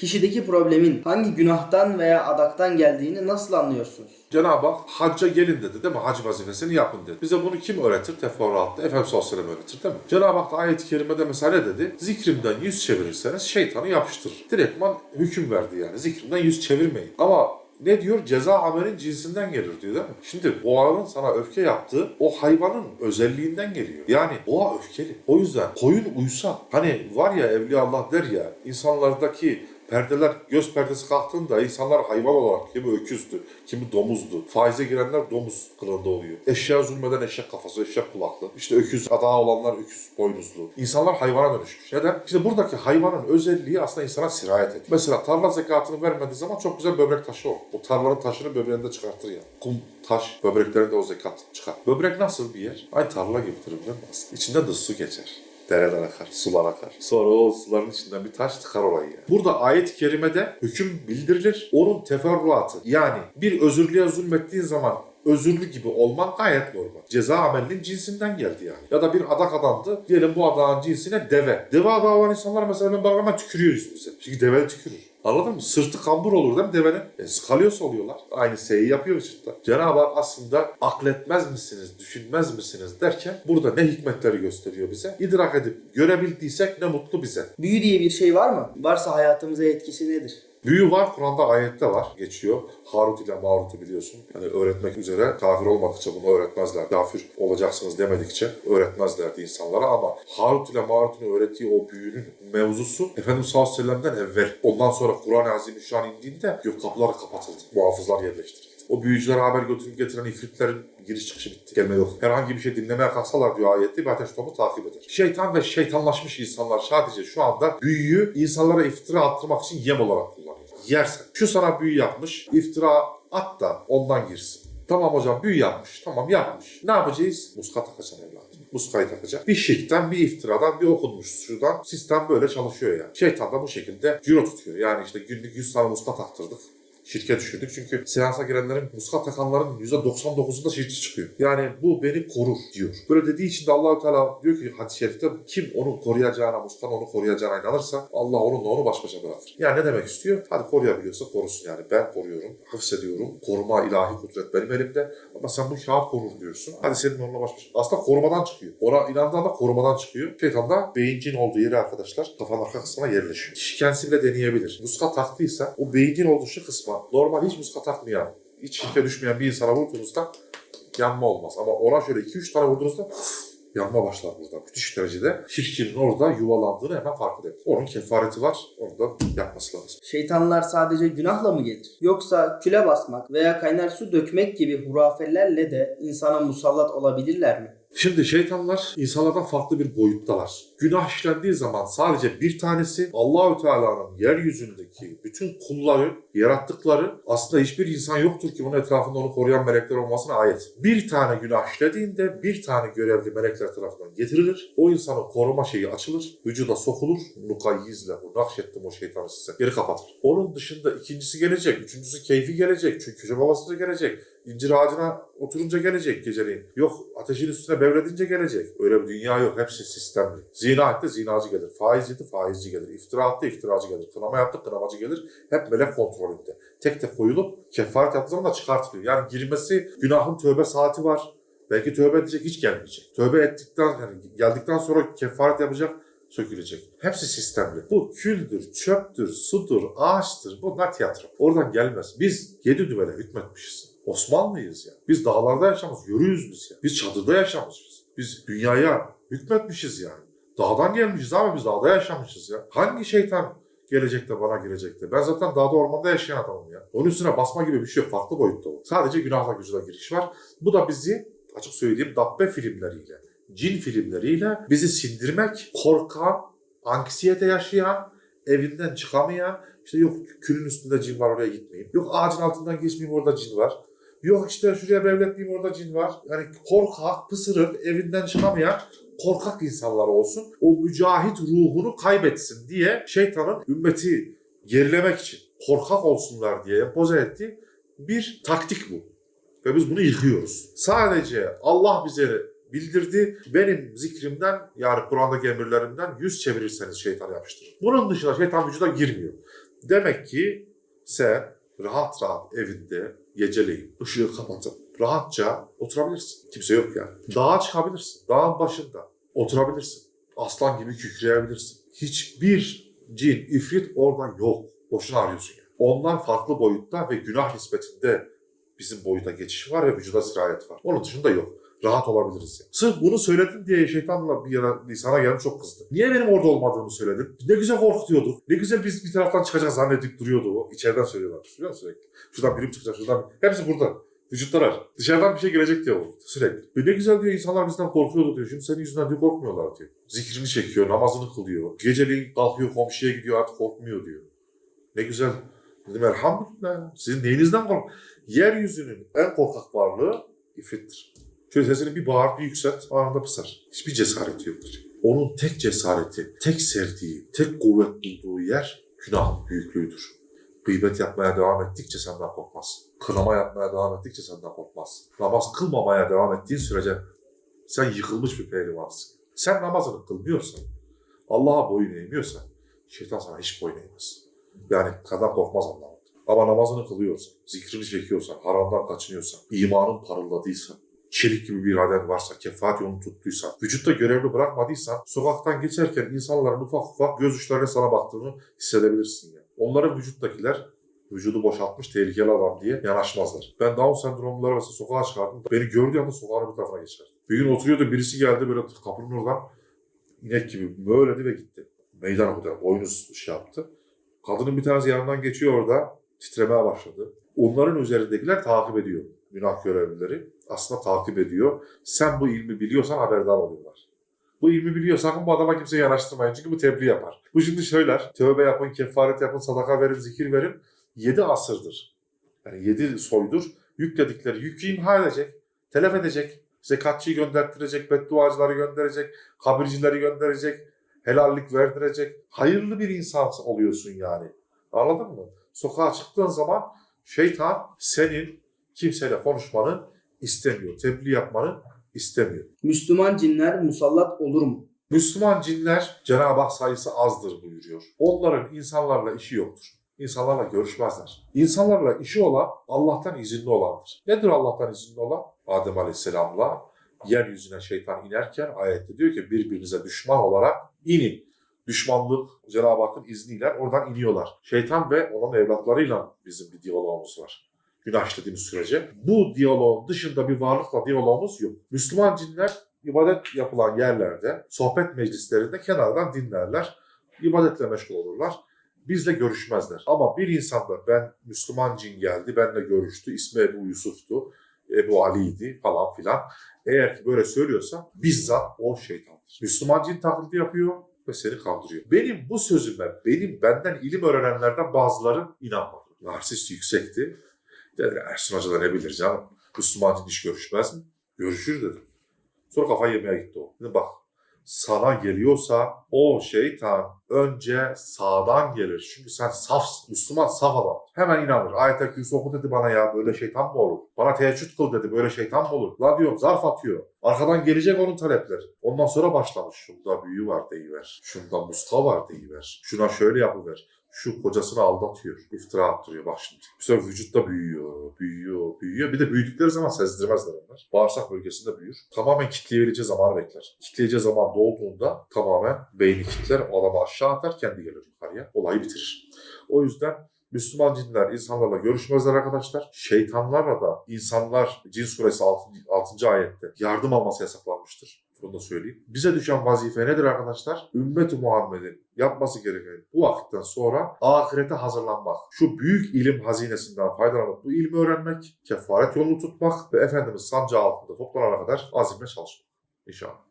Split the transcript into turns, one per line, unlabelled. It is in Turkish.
Kişideki problemin hangi günahtan veya adaktan geldiğini nasıl anlıyorsunuz?
Cenab-ı Hak hacca gelin dedi değil mi? Hac vazifesini yapın dedi. Bize bunu kim öğretir? Teferruatta Efendimiz sallallahu aleyhi ve sellem öğretir değil mi? Cenab-ı Hak da ayet-i kerimede mesela ne dedi? Zikrimden yüz çevirirseniz şeytanı yapıştırır. Direktman hüküm verdi yani. Zikrimden yüz çevirmeyin. Ama ne diyor? Ceza amelin cinsinden gelir diyor değil mi? Şimdi boğanın sana öfke yaptığı o hayvanın özelliğinden geliyor. Yani boğa öfkeli. O yüzden koyun uysa hani var ya Evliya Allah der ya insanlardaki perdeler göz perdesi kalktığında insanlar hayvan olarak kimi öküzdü, kimi domuzdu. Faize girenler domuz kılığında oluyor. Eşya zulmeden eşek kafası, eşek kulaklı. İşte öküz adağı olanlar öküz boynuzlu. İnsanlar hayvana dönüşmüş. Neden? İşte buradaki hayvanın özelliği aslında insana sirayet ediyor. Mesela tarla zekatını vermediği zaman çok güzel böbrek taşı o. O tarlanın taşını böbreğinde çıkartır ya. Kum, taş, böbreklerinde o zekat çıkar. Böbrek nasıl bir yer? Aynı tarla gibidir biliyor musun? İçinde de su geçer. Dereler akar, sular akar. Sonra o suların içinden bir taş tıkar orayı. yani. Burada ayet-i kerimede hüküm bildirilir. Onun teferruatı yani bir özürlüye zulmettiğin zaman özürlü gibi olman gayet normal. Ceza amelinin cinsinden geldi yani. Ya da bir adak adamdı. Diyelim bu adağın cinsine deve. Deve adağı olan insanlar mesela ben hemen tükürüyor üstümüze. Çünkü deve tükürür. Anladın mı? Sırtı kambur olur değil mi devenin? E, skalyoz oluyorlar. Aynı şeyi yapıyor vücutta. Cenab-ı Hak aslında akletmez misiniz, düşünmez misiniz derken burada ne hikmetleri gösteriyor bize? İdrak edip görebildiysek ne mutlu bize.
Büyü diye bir şey var mı? Varsa hayatımıza etkisi nedir?
Büyü var, Kur'an'da ayette var, geçiyor. Harut ile Marut'u biliyorsun. Yani öğretmek üzere kafir olmadıkça bunu öğretmezler. Kafir olacaksınız demedikçe öğretmezlerdi insanlara ama Harut ile Marut'un öğrettiği o büyünün mevzusu Efendimiz sallallahu aleyhi ve sellem'den evvel. Ondan sonra Kur'an-ı Azimüşşan indiğinde gök kapıları kapatıldı. Muhafızlar yerleştirildi. O büyücülere haber götürüp getiren ifritlerin giriş çıkışı bitti. Gelme yok. Herhangi bir şey dinlemeye kalksalar diyor ayette bir ateş topu takip eder. Şeytan ve şeytanlaşmış insanlar sadece şu anda büyüyü insanlara iftira attırmak için yem olarak. Yersen. Şu sana büyü yapmış, iftira at da ondan girsin. Tamam hocam büyü yapmış. Tamam yapmış. Ne yapacağız? Muska takacaksın evladım. Muskayı takacak. Bir şirkten, bir iftiradan, bir okunmuş şuradan sistem böyle çalışıyor yani. Şeytan da bu şekilde ciro tutuyor. Yani işte günlük 100 tane muska taktırdık şirke düşürdük. Çünkü seansa girenlerin muska takanların %99'unda şirkçi çıkıyor. Yani bu beni korur diyor. Böyle dediği için de Allahu Teala diyor ki hadis-i şerifte kim onu koruyacağına, muskan onu koruyacağına inanırsa Allah onunla onu baş başa bırakır. Yani ne demek istiyor? Hadi koruyabiliyorsa korusun yani. Ben koruyorum, hafzediyorum. Koruma ilahi kudret benim elimde. Ama sen bu kağıt korur diyorsun. Hadi senin onunla baş başa. Aslında korumadan çıkıyor. Ona inandığı anda korumadan çıkıyor. Şeytan da beyincin olduğu yere arkadaşlar kafanın arka kısmına yerleşiyor. Kişi kendisi bile deneyebilir. Muska taktıysa o beyincin olduğu şu kısma normal hiç muska takmayan, hiç şirke düşmeyen bir insana vurduğunuzda yanma olmaz. Ama ona şöyle 2-3 tane vurduğunuzda yanma başlar burada. Müthiş derecede şirkinin orada yuvalandığını hemen fark edebilir. Onun kefareti var. Onu da yapması lazım.
Şeytanlar sadece günahla mı gelir? Yoksa küle basmak veya kaynar su dökmek gibi hurafelerle de insana musallat olabilirler mi?
Şimdi şeytanlar insanlardan farklı bir boyuttalar. Günah işlendiği zaman sadece bir tanesi Allahü Teala'nın yeryüzündeki bütün kulları, yarattıkları aslında hiçbir insan yoktur ki bunun etrafında onu koruyan melekler olmasına ayet. Bir tane günah işlediğinde bir tane görevli melekler tarafından getirilir. O insanın koruma şeyi açılır, vücuda sokulur. Nukayyizle, bu nakşettim o şeytanı size. Geri kapatır. Onun dışında ikincisi gelecek, üçüncüsü keyfi gelecek, çünkü babası gelecek. İncir ağacına oturunca gelecek geceleyin. Yok ateşin üstüne bevredince gelecek. Öyle bir dünya yok. Hepsi sistemli. Zina etti zinacı gelir. Faiz yedi faizci gelir. İftira attı iftiracı gelir. Kınama yaptı kınamacı gelir. Hep melek kontrolünde. Tek tek koyulup kefaret yaptığı zaman da çıkartılıyor. Yani girmesi günahın tövbe saati var. Belki tövbe edecek hiç gelmeyecek. Tövbe ettikten yani geldikten sonra kefaret yapacak sökülecek. Hepsi sistemli. Bu küldür, çöptür, sudur, ağaçtır. Bunlar tiyatro. Oradan gelmez. Biz yedi düvele hükmetmişiz. Osmanlıyız ya. Biz dağlarda yaşamış, yürüyüz biz ya. Biz çadırda yaşamışız. Biz dünyaya hükmetmişiz yani. Dağdan gelmişiz ama biz dağda yaşamışız ya. Hangi şeytan gelecek bana girecek? Ben zaten dağda ormanda yaşayan adamım ya. Onun üstüne basma gibi bir şey yok. Farklı boyutta o. Sadece günahla gücüne giriş var. Bu da bizi açık söyleyeyim dabbe filmleriyle, cin filmleriyle bizi sindirmek, korkan, anksiyete yaşayan, evinden çıkamayan, işte yok külün üstünde cin var oraya gitmeyeyim. Yok ağacın altından geçmeyeyim orada cin var. Yok işte şuraya mevletmeyeyim orada cin var. Yani korkak, pısırık, evinden çıkamayan korkak insanlar olsun. O mücahit ruhunu kaybetsin diye şeytanın ümmeti gerilemek için korkak olsunlar diye empoze ettiği bir taktik bu. Ve biz bunu yıkıyoruz. Sadece Allah bize bildirdi. Benim zikrimden yani Kur'an'daki emirlerimden yüz çevirirseniz şeytan yapıştırır. Bunun dışında şeytan vücuda girmiyor. Demek ki sen rahat rahat evinde geceleyin ışığı kapatıp rahatça oturabilirsin. Kimse yok yani. Dağa çıkabilirsin. Dağın başında oturabilirsin. Aslan gibi kükreyebilirsin. Hiçbir cin, ifrit orada yok. Boşuna arıyorsun yani. Onlar farklı boyutta ve günah nispetinde bizim boyuta geçiş var ve vücuda sirayet var. Onun dışında yok. Rahat olabiliriz yani. Sırf bunu söyledin diye şeytanla bir yana sana gelip çok kızdı. Niye benim orada olmadığımı söyledin? Ne güzel korkutuyorduk. Ne güzel biz bir taraftan çıkacak zannedip duruyordu o. İçeriden söylüyorlar. Musun sürekli? Şuradan birim çıkacak, şuradan Hepsi burada. Vücuttalar. Dışarıdan bir şey gelecek diyor sürekli. Ve ne güzel diyor insanlar bizden korkuyordu diyor. Şimdi senin yüzünden diyor korkmuyorlar diyor. Zikrini çekiyor, namazını kılıyor. Geceliğin kalkıyor komşuya gidiyor artık korkmuyor diyor. Ne güzel. Dedim elhamdülillah. Sizin neyinizden kork? Yeryüzünün en korkak varlığı ifrittir. Şöyle sesini bir bağır, bir yükselt, anında pısar. Hiçbir cesareti yoktur. Onun tek cesareti, tek sevdiği, tek kuvvet bulduğu yer günahın büyüklüğüdür. Gıybet yapmaya devam ettikçe senden korkmaz. Kınama yapmaya devam ettikçe senden korkmaz. Namaz kılmamaya devam ettiğin sürece sen yıkılmış bir pehlivansın. Sen namazını kılmıyorsan, Allah'a boyun eğmiyorsan, şeytan sana hiç boyun eğmez. Yani kadar korkmaz Allah'tan. Ama namazını kılıyorsan, zikrini çekiyorsan, haramdan kaçınıyorsan, imanın parıldadıysa, çelik gibi bir iraden varsa, kefaat yolunu tuttuysan, vücutta görevli bırakmadıysan, sokaktan geçerken insanların ufak ufak göz uçlarıyla sana baktığını hissedebilirsin yani. Onların vücuttakiler vücudu boşaltmış tehlikeli adam diye yanaşmazlar. Ben Down sendromluları mesela sokağa çıkardım. Beni gördüğü anda sokağın bir tarafına geçerdi. Bir gün oturuyordu birisi geldi böyle kapının oradan inek gibi böyledi ve gitti. Meydan okudu. Boynuz şey yaptı. Kadının bir tanesi yanından geçiyor orada. Titremeye başladı. Onların üzerindekiler takip ediyor. Günah görevlileri. Aslında takip ediyor. Sen bu ilmi biliyorsan haberdar oluyorlar. Bu ilmi biliyor. Sakın bu adama kimseyi yanaştırmayın. Çünkü bu tebliğ yapar. Bu şimdi söyler. Tövbe yapın, kefaret yapın, sadaka verin, zikir verin. Yedi asırdır. Yani yedi soydur. Yükledikleri yükü imha edecek. Telef edecek. Zekatçıyı gönderttirecek, bedduacıları gönderecek, kabircileri gönderecek, helallik verdirecek. Hayırlı bir insan oluyorsun yani. Anladın mı? Sokağa çıktığın zaman şeytan senin kimseyle konuşmanı istemiyor. Tebliğ yapmanı istemiyor.
Müslüman cinler musallat olur mu?
Müslüman cinler Cenab-ı Hak sayısı azdır buyuruyor. Onların insanlarla işi yoktur. İnsanlarla görüşmezler. İnsanlarla işi olan Allah'tan izinli olandır. Nedir Allah'tan izinli olan? Adem Aleyhisselam'la yeryüzüne şeytan inerken ayette diyor ki birbirinize düşman olarak inin. Düşmanlık Cenab-ı Hakk'ın izniyle oradan iniyorlar. Şeytan ve onun evlatlarıyla bizim bir diyalogumuz var. Günah işlediğimiz sürece. Bu diyaloğun dışında bir varlıkla diyalogumuz yok. Müslüman cinler ibadet yapılan yerlerde, sohbet meclislerinde kenardan dinlerler. ibadetle meşgul olurlar. Bizle görüşmezler. Ama bir insanda ben Müslüman cin geldi, benimle görüştü, ismi Ebu Yusuf'tu, Ebu Ali'ydi falan filan. Eğer ki böyle söylüyorsa bizzat o şeytandır. Müslüman cin taklidi yapıyor ve seni kandırıyor. Benim bu sözüme, benim benden ilim öğrenenlerden bazıları inanmadı. Narsist yüksekti. Dedi Ersun Hoca da ne bilir canım. Müslüman cin hiç görüşmez mi? Görüşür dedi. Sonra kafayı yemeye gitti o. Dedi bak sana geliyorsa o şeytan önce sağdan gelir. Çünkü sen safsın. Müslüman saf adam. Hemen inanır. Ayet-el Kürsü oku dedi bana ya böyle şeytan mı olur? Bana teheccüd kıl dedi böyle şeytan mı olur? La diyorum zarf atıyor. Arkadan gelecek onun talepleri. Ondan sonra başlamış. Şunda büyü var deyiver. Şunda muska var deyiver. Şuna şöyle yapıver. Şu kocasını aldatıyor. iftira attırıyor bak şimdi. Bir sonra vücutta büyüyor, büyüyor, büyüyor. Bir de büyüdükleri zaman sezdirmezler onlar. Bağırsak bölgesinde büyür. Tamamen kitleyebileceği zamanı bekler. Kitleyeceği zaman dolduğunda tamamen beyni kitler, adamı aşağı atar, kendi gelir yukarıya. Olayı bitirir. O yüzden Müslüman cinler insanlarla görüşmezler arkadaşlar. Şeytanlarla da insanlar cin suresi 6. 6. ayette yardım alması yasaklanmıştır. Bunu da söyleyeyim. Bize düşen vazife nedir arkadaşlar? Ümmeti Muhammed'in yapması gereken bu vakitten sonra ahirete hazırlanmak. Şu büyük ilim hazinesinden faydalanıp bu ilmi öğrenmek, kefaret yolunu tutmak ve Efendimiz sancağı altında toplanana kadar azimle çalışmak. İnşallah.